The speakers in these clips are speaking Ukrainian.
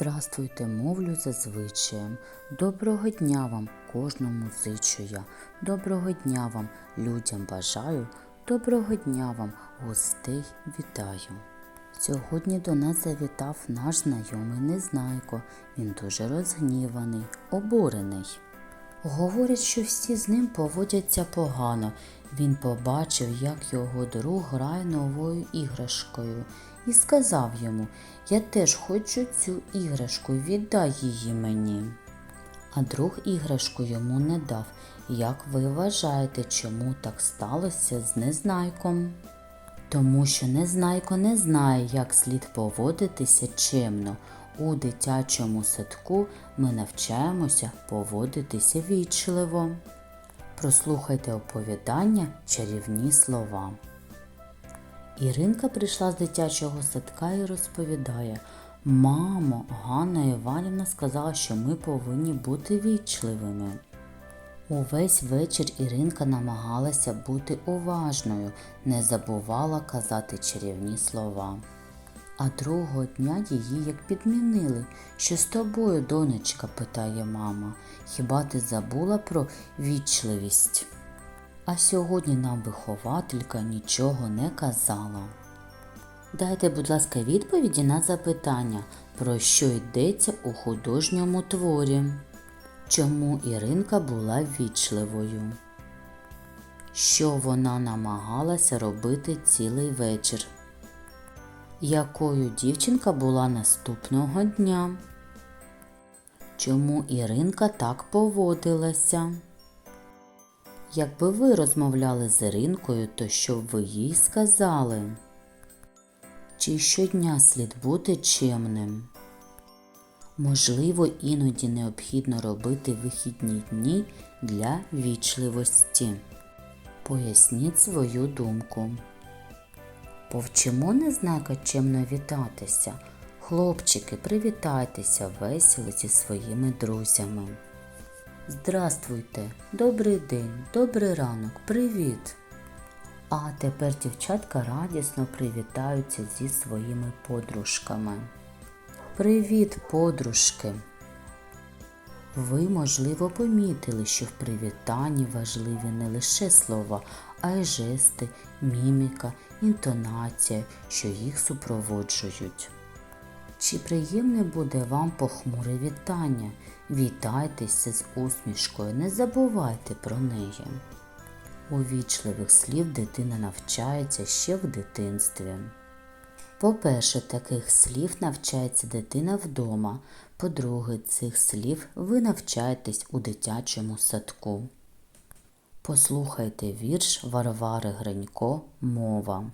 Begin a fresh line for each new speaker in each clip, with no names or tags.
Здравствуйте, мовлю за звичаєм. Доброго дня вам, кожному зичу я. Доброго дня вам, людям бажаю. Доброго дня вам, гостей вітаю. Сьогодні до нас завітав наш знайомий Незнайко. Він дуже розгніваний, обурений. Говорять, що всі з ним поводяться погано. Він побачив, як його друг грає новою іграшкою, і сказав йому: Я теж хочу цю іграшку, віддай її мені. А друг іграшку йому не дав. Як ви вважаєте, чому так сталося з незнайком? Тому що незнайко не знає, як слід поводитися чемно. У дитячому садку ми навчаємося поводитися вічливо. Прослухайте оповідання чарівні слова. Іринка прийшла з дитячого садка і розповідає: Мамо, Ганна Іванівна сказала, що ми повинні бути вічливими. Увесь вечір Іринка намагалася бути уважною, не забувала казати чарівні слова. А другого дня її як підмінили. Що з тобою, донечка? питає мама. Хіба ти забула про вічливість? А сьогодні нам вихователька нічого не казала. Дайте, будь ласка, відповіді на запитання, про що йдеться у художньому творі. Чому Іринка була вічливою? Що вона намагалася робити цілий вечір? Якою дівчинка була наступного дня? Чому Іринка так поводилася? Якби ви розмовляли з Іринкою, то що б ви їй сказали? Чи щодня слід бути чемним? Можливо, іноді необхідно робити вихідні дні для вічливості. Поясніть свою думку. Повчимо незнайка чемно вітатися. Хлопчики, привітайтеся весело зі своїми друзями. Здравствуйте, добрий день, добрий ранок, привіт. А тепер дівчатка радісно привітаються зі своїми подружками. Привіт, подружки! Ви, можливо, помітили, що в привітанні важливі не лише слова, а й жести, міміка, інтонація, що їх супроводжують. Чи приємне буде вам похмуре вітання? Вітайтеся з усмішкою, не забувайте про неї. У вічливих слів дитина навчається ще в дитинстві. По-перше, таких слів навчається дитина вдома. По-друге, цих слів ви навчаєтесь у дитячому садку. Послухайте вірш Варвари Гринько Мова.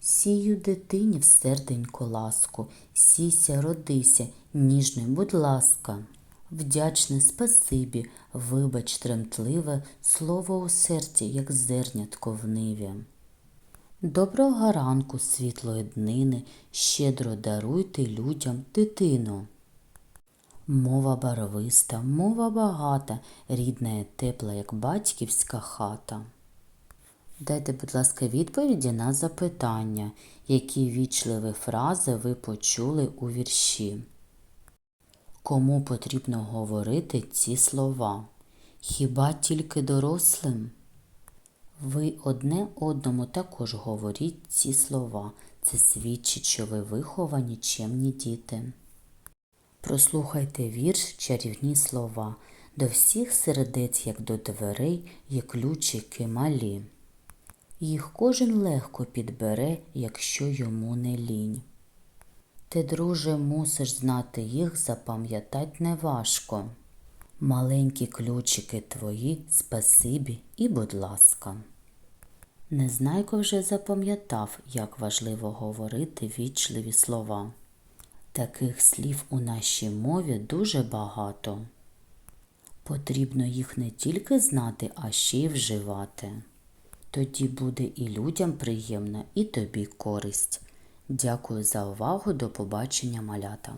Сію дитині в серденько ласку, сіся, родися, ніжний, будь ласка. Вдячне спасибі, вибач тремтливе, слово у серці, як зернятко в ниві. Доброго ранку, світлої днини, щедро даруйте людям дитину. Мова барвиста, мова багата, рідна і тепла, як батьківська хата. Дайте, будь ласка, відповіді на запитання, які вічливі фрази ви почули у вірші. Кому потрібно говорити ці слова? Хіба тільки дорослим? Ви одне одному також говоріть ці слова. Це свідчить, що ви виховані чемні діти. Прослухайте вірш чарівні слова. До всіх сердець, як до дверей, є ключики малі. Їх кожен легко підбере, якщо йому не лінь. Ти, друже, мусиш знати їх, запам'ятать неважко. Маленькі ключики твої, спасибі і будь ласка. Незнайко вже запам'ятав, як важливо говорити вічливі слова. Таких слів у нашій мові дуже багато. Потрібно їх не тільки знати, а ще й вживати. Тоді буде і людям приємно, і тобі користь. Дякую за увагу. До побачення, малята.